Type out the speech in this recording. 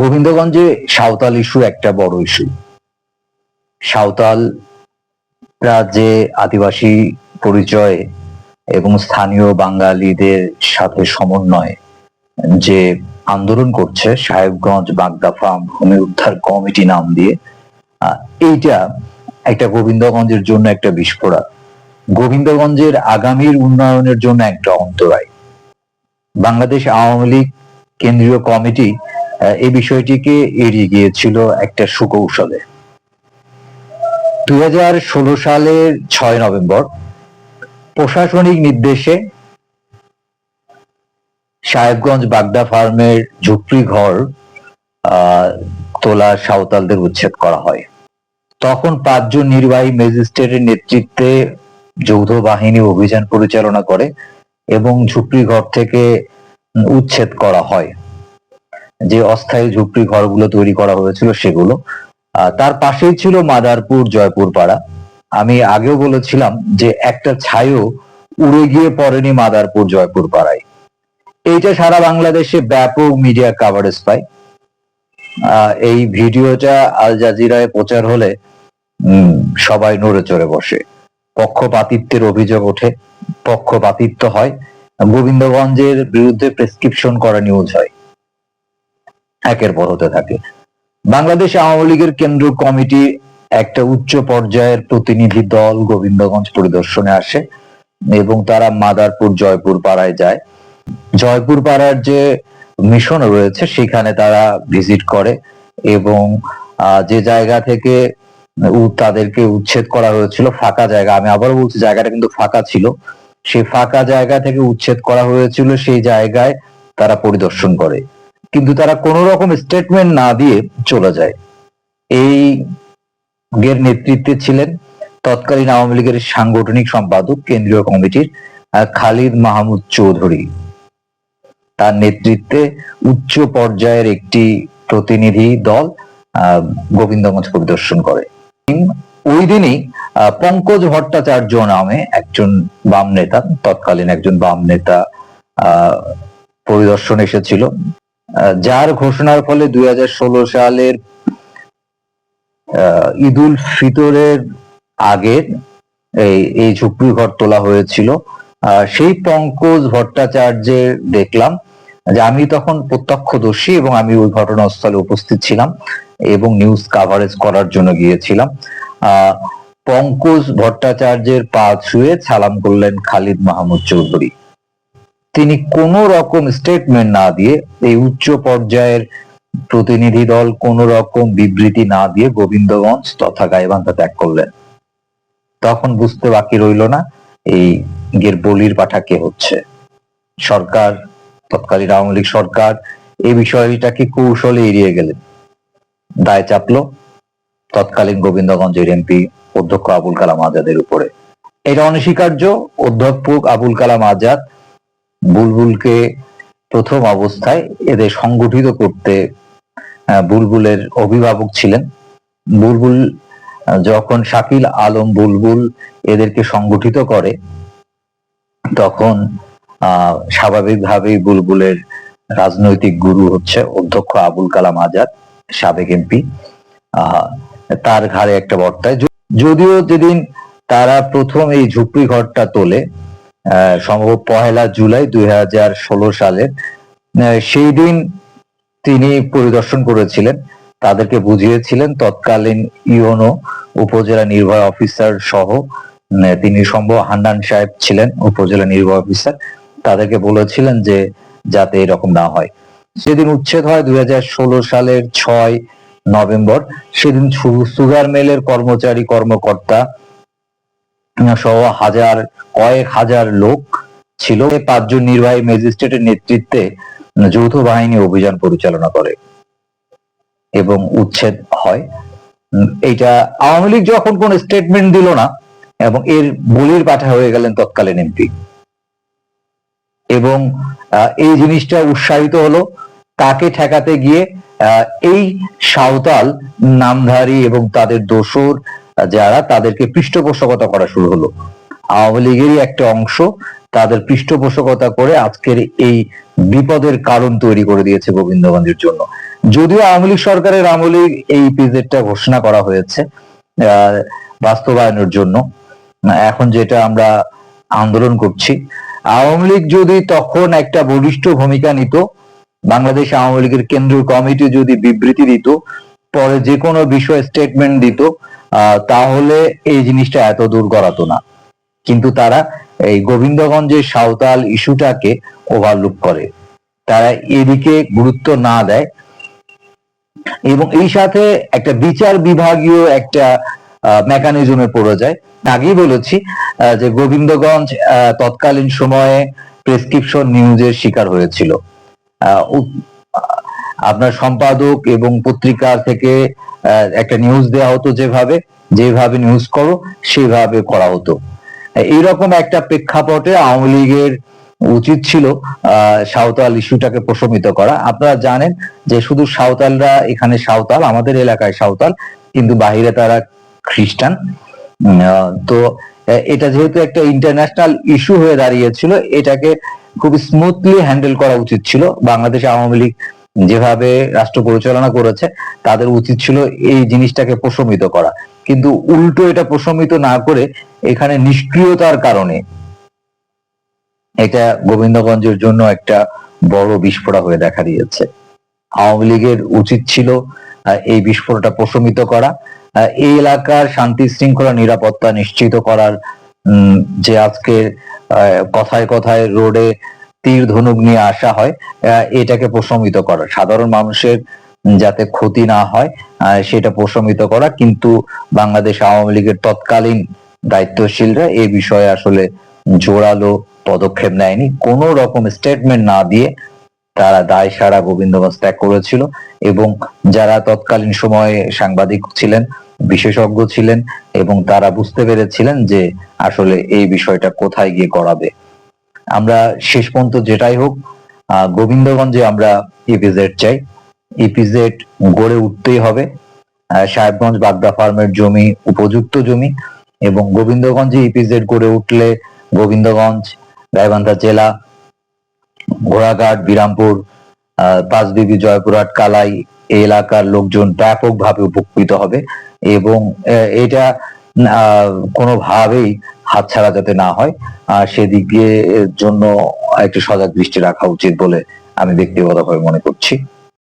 গোবিন্দগঞ্জে Santhal issue একটা বড় issue. সাঁওতালরা যে আদিবাসী পরিচয় এবং স্থানীয় বাঙালিদের সাথে সমন্বয়ে যে আন্দোলন করছে, সাহেবগঞ্জ বাগদা ফার্ম ভূমি উদ্ধার কমিটি নাম দিয়ে এইটা একটা গোবিন্দগঞ্জের জন্য একটা বিস্ফোরক। গোবিন্দগঞ্জের আগামীর উন্নয়নের জন্য একটা অন্তরায়। বাংলাদেশ আওয়ামী লীগ কেন্দ্রীয় কমিটি এই বিষয়টিকে এড়িয়ে গিয়েছিল একটা সুকৌশলে। দুই হাজার ষোলো সালের ছয় নভেম্বর, প্রশাসনিক নির্দেশে সাহেবগঞ্জ বাগদা ফার্মের ঝুপড়ি ঘর তোলা সাঁওতালদের উচ্ছেদ করা হয়। তখন পাঁচজন নির্বাহী ম্যাজিস্ট্রেটের নেতৃত্বে যৌথ বাহিনী অভিযান পরিচালনা করে এবং ঝুপড়ি ঘর থেকে উচ্ছেদ করা হয়। যে অস্থায়ী ঝুপড়ি ঘরগুলো তৈরি করা হয়েছিল সেগুলো। তার পাশেই ছিল মাদারপুর জয়পুর পাড়া আমি আগেও বলেছিলাম যে একটা ছাইও উড়ে গিয়ে পড়েনি মাদারপুর জয়পুর পাড়ায় এইটা সারা বাংলাদেশে ব্যাপক মিডিয়া কাভারেজ পায়। এই ভিডিওটা আল জাজিরায় প্রচার হলে সবাই নড়ে চড়ে বসে। পক্ষপাতিত্বের অভিযোগ ওঠে, পক্ষপাতিত্ব হয়। গোবিন্দগঞ্জের বিরুদ্ধে প্রেসক্রিপশন করা নিউজ হয়। একের পর হতে থাকে। বাংলাদেশ আওয়ামী লীগের কেন্দ্র কমিটি একটা উচ্চ পর্যায়ের প্রতিনিধি দল গোবিন্দগঞ্জ পরিদর্শনে আসে এবং তারা মাদারপুর, জয়পুর পাড়ায় যায়। জয়পুর পাড়ার যে মিশন রয়েছে, সেখানে তারা ভিজিট করে এবং যে জায়গা থেকে তাদেরকে উচ্ছেদ করা হয়েছিল, ফাঁকা জায়গা। আমি আবার বলছি, জায়গাটা কিন্তু ফাঁকা ছিল। সেই ফাঁকা জায়গা থেকে উচ্ছেদ করা হয়েছিল, সেই জায়গায় তারা পরিদর্শন করে। কিন্তু তারা কোনো রকম স্টেটমেন্ট না দিয়ে চলে যায়। এই এর নেতৃত্বে ছিলেন তৎকালীন আওয়ামী লীগের সাংগঠনিক সম্পাদক, কেন্দ্রীয় কমিটির খালিদ মাহমুদ চৌধুরী। তার নেতৃত্বে উচ্চ পর্যায়ের একটি প্রতিনিধি দল গোবিন্দগঞ্জ পরিদর্শন করে। ওই দিনই পঙ্কজ ভট্টাচার্য নামে একজন বাম নেতা, তৎকালীন একজন বাম নেতা পরিদর্শন এসেছিল। যার ঘোষণার ফলে দুই হাজার ষোলো সালের ঈদুল ফিতরের আগে এই এই ঝুপড়ি ঘর তোলা হয়েছিল। সেই পঙ্কজ ভট্টাচার্যের দেখলাম যে আমি তখন প্রত্যক্ষদর্শী এবং আমি ওই ঘটনাস্থলে উপস্থিত ছিলাম এবং নিউজ কাভারেজ করার জন্য গিয়েছিলাম। পঙ্কজ ভট্টাচার্যের পা ছুঁয়ে সালাম করলেন খালিদ মাহমুদ চৌধুরী। তিনি কোন রকম স্টেটমেন্ট না দিয়ে এই উচ্চ পর্যায়ের প্রতিনিধি দল কোন রকম বিবৃতি না দিয়ে গোবিন্দগঞ্জ তথা গাইবান্ধা ত্যাগ করলেন। তখন বুঝতে বাকি রইল না এই গের বলির পাঠা কে হচ্ছে। সরকার, তৎকালীন আওয়ামী লীগ সরকার, এই বিষয়টাকে কৌশলে এড়িয়ে গেলেন? দায় চাপলো তৎকালীন গোবিন্দগঞ্জের এমপি অধ্যক্ষ আবুল কালাম আজাদের উপরে। এটা অনস্বীকার্য অধ্যাপক আবুল কালাম আজাদ বুলবুলকে প্রথম অবস্থায় এদের সংগঠিত করতে বুলবুলের অভিভাবক ছিলেন। বুলবুল যখন শাকিল আলম বুলবুল এদেরকে সংগঠিত করে, তখন স্বাভাবিকভাবেই বুলবুলের রাজনৈতিক গুরু হচ্ছে অধ্যক্ষ আবুল কালাম আজাদ, সাবেক এমপি। তার ঘাড়ে একটা বর্তায়। যদিও যেদিন তারা প্রথম এই ঝুপড়ি ঘরটা তোলে সম্ভব পহেলা জুলাই দুই হাজার ষোলো সালে সেই দিন তিনি পরিদর্শন করেছিলেন, তাদেরকে বুঝিয়েছিলেন তৎকালীন ইউনো উপজেলা নির্বাহী অফিসার সহ তিনি সম্ভব হান্নান সাহেব ছিলেন উপজেলা নির্বাহী অফিসার, তাদেরকে বলেছিলেন যে যাতে এরকম না হয়। সেদিন উচ্ছেদ হয় দুই হাজার ষোলো সালের ছয় নভেম্বর। সেদিন সুগার মেলের কর্মচারী কর্মকর্তা সহ হাজার, কয়েক হাজার লোক ছিল। পাঁচজন নির্বাহী ম্যাজিস্ট্রেটের নেতৃত্বে যৌথ বাহিনী অভিযান পরিচালনা করে এবং উচ্ছেদ হয়। এইটা আওয়ামী লীগ যখন কোন স্টেটমেন্ট দিল না এবং এর বলির পাঠা হয়ে গেলেন তৎকালীন এমপি। এবং এই জিনিসটা উৎসাহিত হলো, তাকে ঠেকাতে গিয়ে এই সাঁওতাল, নামধারী এবং তাদের দোসর যারা তাদেরকে পৃষ্ঠপোষকতা করা শুরু হলো। আওয়ামী লীগেরই একটা অংশ তাদের পৃষ্ঠপোষকতা করে আজকের এই বিপদের কারণ তৈরি করে দিয়েছে গোবিন্দগঞ্জের জন্য। যদিও আওয়ামী লীগ সরকারের আমলে এই ইপিজেডটা ঘোষণা করা হয়েছে বাস্তবায়নের জন্য। এখন যেটা আমরা আন্দোলন করছি। আওয়ামী লীগ যদি তখন একটা বলিষ্ঠ ভূমিকা নিত, বাংলাদেশ আওয়ামী লীগের কেন্দ্রীয় কমিটি যদি বিবৃতি দিত, পরে যে কোনো বিষয়ে স্টেটমেন্ট দিত তাহলে এই জিনিসটা এত দূর গড়াতো না। কিন্তু তারা এই গোবিন্দগঞ্জের সাঁওতাল ইস্যুটাকে ওভারলুক করে। তারা এদিকে গুরুত্ব না দেয় এবং এই সাথে একটা বিচার বিভাগীয় একটা মেকানিজমে পড়ে যায়। আগেই বলেছি যে গোবিন্দগঞ্জ তৎকালীন সময়ে প্রেসক্রিপশন নিউজের শিকার হয়েছিল। আপনার সম্পাদক এবং পত্রিকা থেকে একটা নিউজ দেওয়া হতো যেভাবে যেভাবে নিউজ করো, সেভাবে করা হতো। এইরকম একটা প্রেক্ষাপটে আওয়ামী লীগের উচিত ছিল সাঁওতাল ইস্যুটাকে প্রশমিত করা। আপনারা জানেন যে শুধু সাঁওতালরা এখানে সাঁওতাল, আমাদের এলাকায় সাঁওতাল, কিন্তু বাহিরে তারা খ্রিস্টান। তো এটা যেহেতু একটা ইন্টারন্যাশনাল ইস্যু হয়ে দাঁড়িয়েছিল, এটাকে খুব স্মুথলি হ্যান্ডেল করা উচিত ছিল। বাংলাদেশ আওয়ামী লীগ যেভাবে রাষ্ট্র পরিচালনা করেছে, তাদের উচিত ছিল এই জিনিসটাকে প্রশমিত করা। কিন্তু উল্টো এটা প্রশমিত না করে এখানে নিষ্ক্রিয়তার কারণে এটা গোবিন্দগঞ্জের জন্য একটা বড় বিস্ফোরক হয়ে দেখা দিয়েছে। আওয়ামী লীগের উচিত ছিল এই বিস্ফোরণটা প্রশমিত করা। এই এলাকার শান্তি শৃঙ্খলা নিরাপত্তা নিশ্চিত করার যে আজকে কথায় কথায় রোডে তীর ধনুক নিয়ে আসা হয় এটাকে প্রশমিত করা। সাধারণ মানুষের যাতে ক্ষতি না হয় সেটা প্রশমিত করা। কিন্তু বাংলাদেশ আওয়ামী লীগের তৎকালীন দায়িত্বশীলরা এ বিষয়ে আসলে জোরালো পদক্ষেপ নেয়নি। কোনো রকম স্টেটমেন্ট না দিয়ে তারা দায় সারা গোবিন্দগঞ্জ ত্যাগ করেছিল এবং যারা তৎকালীন সময়ে সাংবাদিক ছিলেন, বিশেষজ্ঞ ছিলেন এবং তারা বুঝতে পেরেছিলেন যে আসলে এই বিষয়টা কোথায় গিয়ে গড়াবে। আমরা শেষ পর্যন্ত যেটাই হোক গোবিন্দগঞ্জে আমরা ইপিজেড চাই। ইপিজেড গড়ে উঠতেই হবে। সাহেবগঞ্জ বাগদা ফার্মের জমি উপযুক্ত জমি এবং গোবিন্দগঞ্জে ইপিজেড গড়ে উঠলে গোবিন্দগঞ্জ গাইবান্ধা জেলা ঘোড়াঘাট বিরামপুর আহ, পাঁচবিবি জয়পুরহাট কালাই এই এলাকার লোকজন ব্যাপকভাবে উপকৃত হবে এবং এটা কোনোভাবেই হাতছাড়া যাতে না হয়, আর সেদিক দিয়ে জন্য একটু সজাগ দৃষ্টি রাখা উচিত বলে আমি ব্যক্তিগতভাবে মনে করছি।